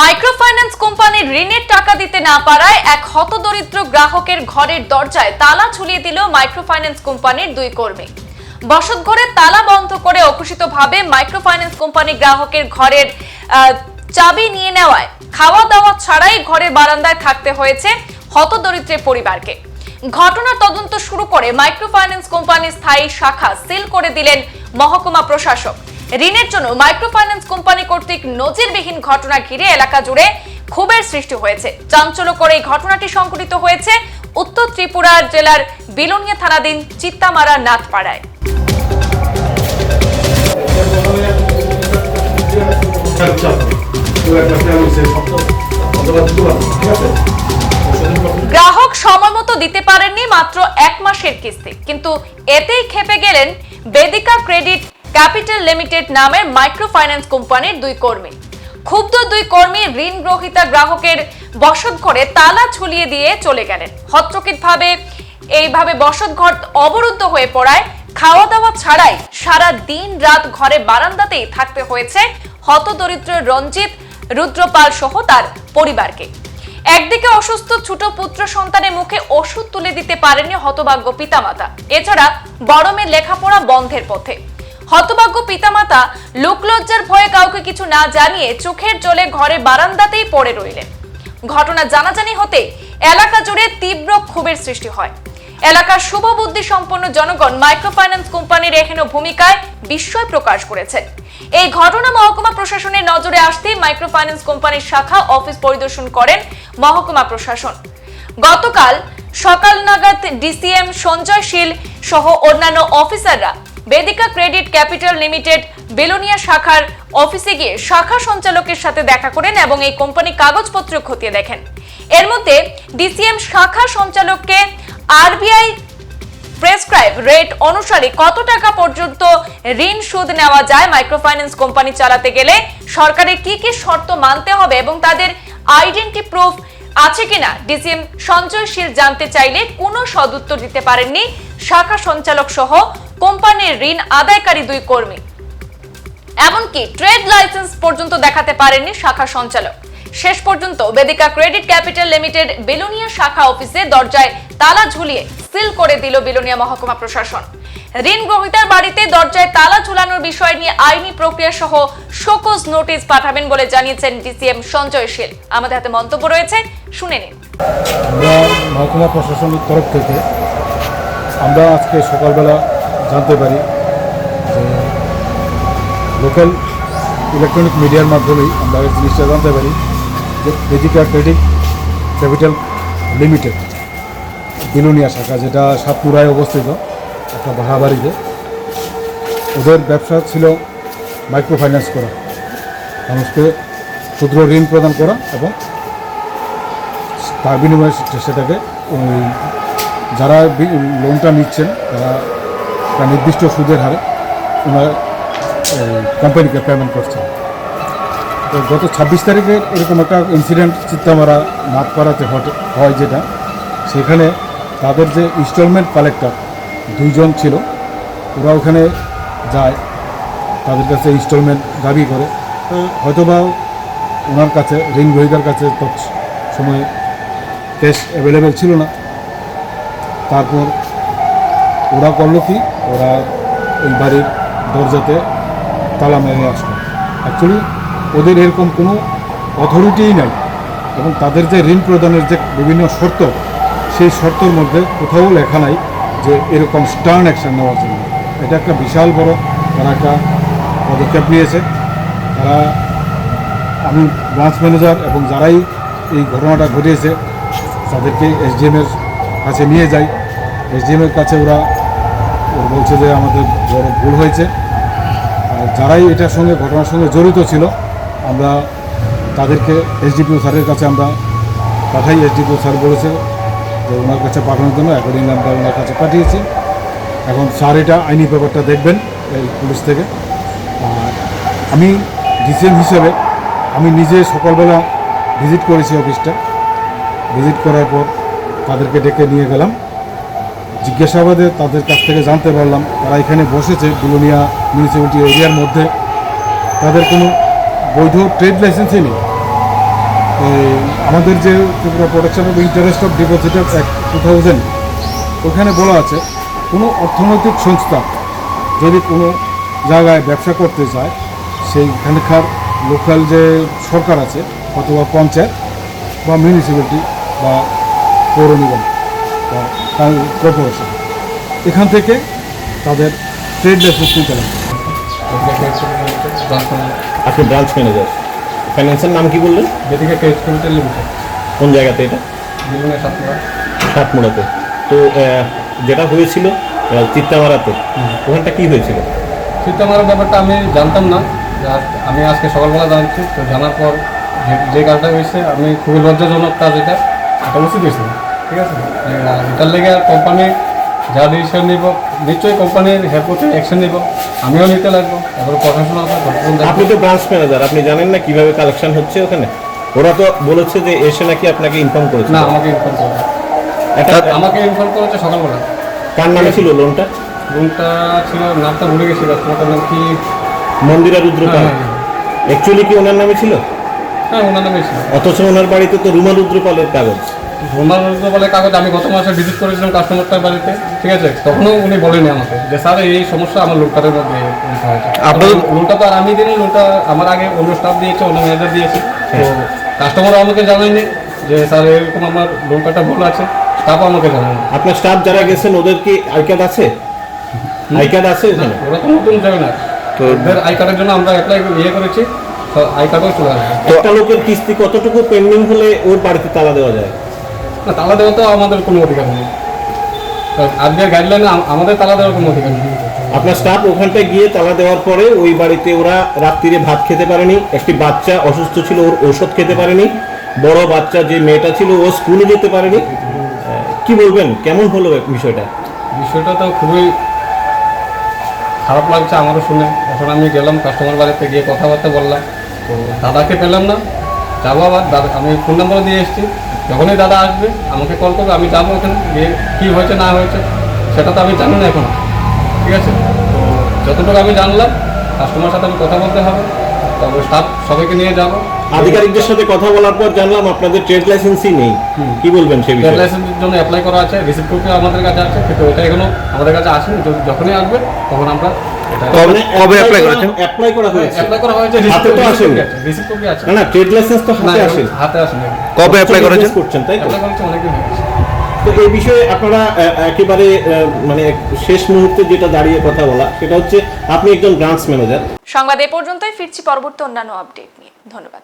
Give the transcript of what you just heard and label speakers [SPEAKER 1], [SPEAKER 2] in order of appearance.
[SPEAKER 1] Microfinance কোম্পানির ঋণের টাকা দিতে না পারায় এক হতদরিদ্র গ্রাহকের ঘরের দরজায় তালা ঝুলিয়ে দিল মাইক্রোফাইন্যান্স কোম্পানির দুই কর্মী। বসতঘরে তালা বন্ধ করে অকুশিতভাবে মাইক্রোফাইন্যান্স কোম্পানি গ্রাহকের ঘরের চাবি নিয়ে নেওয়ায়। খাওয়া দাওয়া ছাড়াই ঘরের বারান্দায় থাকতে হয়েছে হতদরিদ্রের পরিবারকে। ঘটনার তদন্ত শুরু করে মাইক্রোফাইন্যান্স কোম্পানির স্থায়ী শাখা সিল করে দিলেন মহকুমা প্রশাসক। ঋণের জন্য মাইক্রোফাইন্যান্স কোম্পানি কর্তৃক নজিরবিহীন ঘটনা ঘিরে এলাকা জুড়ে ক্ষোভের সৃষ্টি হয়েছে। চাঞ্চল্যকর এই ঘটনাটি সংঘটিত হয়েছে উত্তর ত্রিপুরা জেলার বিলোনিয়া থানাধীন চিত্তামারা নাথপাড়ায়। গ্রাহক সময় মতো দিতে পারেননি মাত্র এক মাসের কিস্তি, কিন্তু এতেই খেপে গেলেন বেদিকা ক্রেডিট ক্যাপিটাল লিমিটেড নামের মাইক্রো ফাইন্যান্স কোম্পানির দুই কর্মী। ক্ষুব্ধ দুই কর্মী ঋণ গ্রহীতা গ্রাহকের বসত ঘরে তালা ঝুলিয়ে দিয়ে চলে গেলেন। হত্রকিতভাবে এইভাবে বসত ঘর অবরুদ্ধ হয়ে পড়ায় খাওয়া দাওয়া ছাড়াই সারা দিন রাত ঘরে বারান্দাতেই থাকতে হয়েছে হতদরিদ্র রঞ্জিত রুদ্রপাল সহ তার পরিবারকে। একদিকে অসুস্থ ছোট পুত্র সন্তানের মুখে ওষুধ তুলে দিতে পারেনি হতভাগ্য পিতামাতা। এছাড়া বড় মেয়ের লেখাপড়া বন্ধের পথে। হতভাগ্য পিতামাতা লোকলজ্জার ভয়ে কাউকে কিছু না জানিয়ে চোখের জলে ঘরে বারান্দাতেই পড়ে রইলেন। ঘটনা জানাজানি হতে এলাকা জুড়ে তীব্র ক্ষোভের সৃষ্টি হয়। এলাকার শুভ বুদ্ধি সম্পন্ন জনগণ মাইক্রোফাইন্যান্স কোম্পানির এহেন ভূমিকায় বিস্ময় প্রকাশ করেছেন। এই ঘটনা মহকুমা প্রশাসনের নজরে আসতেই মাইক্রোফাইন্যান্স কোম্পানির শাখা অফিস পরিদর্শন করেন মহকুমা প্রশাসন। গতকাল সকাল নাগাদ ডিসিএম সঞ্জয় শীল সহ অন্যান্য অফিসাররা Vedika credit capital limited Belonia শাখার অফিসে গিয়ে শাখা সঞ্চালকের সাথে দেখা করেন এবং এই কোম্পানি কাগজপত্র খতিয়ে দেখেন। এর মধ্যে ডিসিএম শাখা সঞ্চালককে আরবিআই প্রেসক্রাইব রেট অনুসারে কত টাকা পর্যন্ত ঋণ সুদ নেওয়া যায় মাইক্রোফাইন্যান্স কোম্পানি চালাতে গেলে, সরকারের কি কি শর্ত মানতে হবে এবং তাদের আইডেন্টি প্রুফ আছে কিনা? ডিসিএম সঞ্জয় শীল জানতে চাইলে কোনো সদুত্তর দিতে পারেননি শাখা সঞ্চালক সহ কোম্পানির ঋণ আদায়কারী দুই কর্মী। এমনকি ট্রেড লাইসেন্স পর্যন্ত দেখাতে পারেননি শাখা সঞ্চালক। শেষ পর্যন্ত Vedika credit capital limited Belonia শাখা অফিসে দরজায় তালা ঝুলিয়ে সিল করে দিল বেলুনিয়া মহকুমা প্রশাসন। ঋণ গ্রহীতার বাড়িতে দরজায় তালা ঝুলানোর বিষয় নিয়ে আইনি প্রক্রিয়া সহ শোকজ নোটিশ পাঠাবেন বলে জানিয়েছেন ডিসিএম সঞ্জয় শীল। আমাদের হাতে মন্তব্য রয়েছে, শুনে নিন।
[SPEAKER 2] মহকুমা প্রশাসনের তরফ থেকে আমরা আজকে সকালবেলা জানতে পারি যে লোকাল ইলেকট্রনিক মিডিয়ার মাধ্যমেই আমরা জিনিসটা জানতে পারি যে বেজিকা ক্রেডিট ক্যাপিটাল লিমিটেড বিলুনিয়া শাখা, যেটা সাতপুরায় অবস্থিত। একটা ভাড়া বাড়িতে ওদের ব্যবসা ছিল মাইক্রো ফাইন্যান্স করা। মানুষকে ক্ষুদ্র ঋণ প্রদান করা এবং তার বিনিময়ে সেটাকে যারা লোনটা নিচ্ছেন, তারা একটা নির্দিষ্ট সুদের হারে ওনারা কোম্পানিকে পেমেন্ট করছেন। তো গত ছাব্বিশ তারিখের এরকম একটা ইনসিডেন্ট চিত্তামারা ঘটে হয় যেটা, সেখানে তাদের যে ইনস্টলমেন্ট কালেক্টর দুইজন ছিল। ওরা ওখানে যায়, তাদের কাছে ইনস্টলমেন্ট দাবি করে। হয়তোবা ওনার কাছে ঋণ গ্রহীতার কাছে তৎ সময়ে ক্যাশ অ্যাভেলেবেল ছিল না। তারপর ওরা করল কি, ওরা ওই বাড়ির দরজাতে তালা মেরে আসলো। অ্যাকচুয়ালি ওদের এরকম কোনো অথরিটিই নাই এবং তাদের যে ঋণ প্রদানের যে বিভিন্ন শর্ত, সেই শর্তর মধ্যে কোথাও লেখা নাই। যে এরকম স্টার্ন অ্যাকশন নেওয়ার জন্য। এটা একটা বিশাল বড় তারা একটা পদক্ষেপ নিয়েছে। তারা আমি ব্রাঞ্চ ম্যানেজার এবং যারাই এই ঘটনাটা ঘটিয়েছে, তাদেরকে এসডিএমের কাছে নিয়ে যাই। এসডিএমের কাছে ওরা বলছে যে আমাদের বড় ভুল হয়েছে। আর যারাই এটার সঙ্গে, ঘটনার সঙ্গে জড়িত ছিল, আমরা তাদেরকে এসডিপিও স্যারের কাছে আমরা পাঠাই। এসডিপিও স্যার বলেছে যে ওনার কাছে পাঠানোর জন্য অ্যাকর্ডিংলি আমরা ওনার কাছে পাঠিয়েছি। এখন স্যার এটা আইনি ব্যাপারটা দেখবেন এই পুলিশ থেকে। আর আমি ডিসিএম হিসেবে আমি নিজে সকালবেলা ভিজিট করেছি অফিসটা। ভিজিট করার পর তাদেরকে ডেকে নিয়ে গেলাম। জিজ্ঞাসাবাদে তাদের কাছ থেকে জানতে পারলাম, তারা এখানে বসেছে বিলোনিয়া মিউনিসিপ্যালিটি এরিয়ার মধ্যে। তাদের কোনো বৈধ ট্রেড লাইসেন্সই নেই। আমাদের যে Tripura protection of interest of depositor act two thousand ওখানে বলা আছে, কোনো অর্থনৈতিক সংস্থা যদি কোনো জায়গায় ব্যবসা করতে চায়, সেইখানকার লোকাল যে সরকার আছে, অথবা পঞ্চায়েত বা মিউনিসিপ্যালিটি বা পৌর নিগম বা কর্পোরেশন এখান থেকে তাদের ট্রেড লাইসেন্স নিতে লাগবে
[SPEAKER 3] আপনি ব্রাঞ্চ ম্যানেজার ফাইন্যান্সের নাম কি বললেন?
[SPEAKER 4] Vedika credit limited limited.
[SPEAKER 3] কোন জায়গাতে এটা?
[SPEAKER 4] জীবনে সাতপুরা
[SPEAKER 3] সাতমোড়াতে। তো যেটা হয়েছিল চিত্তামারাতে ওখানটা কি হয়েছিল?
[SPEAKER 4] চিত্তামারের ব্যাপারটা আমি জানতাম না। যে আমি আজকে সকালবেলা জানছি তো জানার পর যে- কাজটা হয়েছে আমি খুবই লজ্জাজনক কাজ এটা। এটা উচিত হয়েছে ঠিক আছে? এটার লেগে আর কোম্পানি যা ডিসিশন নিব নিশ্চয়ই কোম্পানির হেল্প করতে অ্যাকশন নিব আমিও নিতে লাগবো এবার প্রশাসন
[SPEAKER 3] আপনি তো ব্রাঞ্চ ম্যানেজার আপনি জানেন না কীভাবে কালেকশন হচ্ছে ওখানে? ওরা তো বলেছে যে এসে নাকি আপনাকে ইনফর্ম করেছে।
[SPEAKER 4] না আমাকে ইনফর্ম করে
[SPEAKER 3] একটা
[SPEAKER 4] আমাকে ইনফর্ম করেছে সকালবেলা।
[SPEAKER 3] কার নামে ছিল লোনটা
[SPEAKER 4] লোনটা ছিল নামটা ভুলে গেছি তোমার নাম কি?
[SPEAKER 3] মন্দিরা রুদ্রপাল।
[SPEAKER 4] হ্যাঁ, হ্যাঁ,
[SPEAKER 3] অ্যাকচুয়ালি কি ওনার নামে ছিল?
[SPEAKER 4] হ্যাঁ ওনার নামে ছিল।
[SPEAKER 3] অথচ ওনার বাড়িতে তো রুমা রুদ্রপালের কাগজ।
[SPEAKER 4] ভ্রমণ বলে কাগজ আমি গত মাসে ভিজিট করেছিলাম কাস্টমারটার বাড়িতে ঠিক আছে? তখনও উনি বলেনি আমাকে যে স্যার এই সমস্যা আমার লোনটার মধ্যে আপনার লোনটা তো আর আমি দিইনি লোনটা আমার আগে অন্য স্টাফ দিয়েছে অন্য ম্যানেজার দিয়েছে। তো কাস্টমারও আমাকে জানায়নি যে স্যার এরকম আমার লোন কার্ডটা ভুল আছে। স্টাফও আমাকে জানায়নি।
[SPEAKER 3] আপনার স্টাফ যারা গেছেন ওদের কি আই কার্ড আছে? আই কার্ড আছে
[SPEAKER 4] ওরা তো নতুন যাবে না। তো ওদের আই কার্ডের জন্য আমরা অ্যাপ্লাই ইয়ে করেছি তো আই কার্ডও চলে আসবে।
[SPEAKER 3] একটা লোকের কিস্তি কতটুকু পেন্ডিং হলে ওর বাড়িতে তালা দেওয়া যায়?
[SPEAKER 4] না তালা দেওয়া তো আমাদের কোনো অধিকার নেই। আজকের গাইডলাইনে আমাদের তালা দেওয়ার কোনো অধিকার নেই।
[SPEAKER 3] আপনার স্টাফ ওখানটায় গিয়ে তালা দেওয়ার পরে ওই বাড়িতে ওরা রাত্রিরে ভাত খেতে পারেনি একটি বাচ্চা অসুস্থ ছিল ওর ঔষধ খেতে পারেনি বড় বাচ্চা যে মেয়েটা ছিল ও স্কুলে যেতে পারেনি। কি বলবেন কেমন হলো বিষয়টা?
[SPEAKER 4] বিষয়টা তো খুবই খারাপ লাগছে আমারও শুনে। এখন আমি গেলাম কাস্টমার বাড়িতে গিয়ে কথাবার্তা বললাম। তো দাদাকে পেলাম না যাব আবার, দাদা, আমি ফোন নম্বর দিয়ে এসেছি। যখনই দাদা আসবে, আমাকে কল করবে, আমি যাব ওখানে গিয়ে কী হয়েছে, না হয়েছে, সেটা তো আমি জানি না এখন। ঠিক আছে? তো যতটুকু আমি জানলাম কাস্টমার সাথে আমি কথা বলতে হবে তবে স্টাফ সবাইকে নিয়ে যাব।
[SPEAKER 3] আধিকারিকদের সাথে কথা বলার পর জানলাম আপনাদের ট্রেড লাইসেন্সই নেই। কি বলবেন সে
[SPEAKER 4] ট্রেড লাইসেন্সের জন্য অ্যাপ্লাই করা আছে রিসিপ্ট কপি আমাদের কাছে আছে কিন্তু এটা এখনও আমাদের কাছে আসেনি। যখনই আসবে তখন আমরা
[SPEAKER 3] কবে
[SPEAKER 5] করেছেন?
[SPEAKER 3] অ্যাপ্লাই করা হয়েছে।
[SPEAKER 4] অ্যাপ্লাই করা হয়েছে
[SPEAKER 3] হাতে তো আসেনি।
[SPEAKER 4] রিসিপ্ট কপি আছে।
[SPEAKER 3] না না ট্রেড লাইসেন্স তো হাতে আসে
[SPEAKER 4] হাতে
[SPEAKER 5] কবে অ্যাপ্লাই করেছেন?
[SPEAKER 3] করছেন তাই তো?
[SPEAKER 4] অনেকদিন
[SPEAKER 3] তো এই বিষয়ে আপনারা আহ, একেবারে আহ, মানে শেষ মুহূর্তে যেটা দাঁড়িয়ে কথা বলা সেটা হচ্ছে আপনি একজন ব্রাঞ্চ ম্যানেজার
[SPEAKER 1] সংবাদ এ পর্যন্তই ফিরছি পরবর্তী অন্যান্য আপডেট নিয়ে। ধন্যবাদ।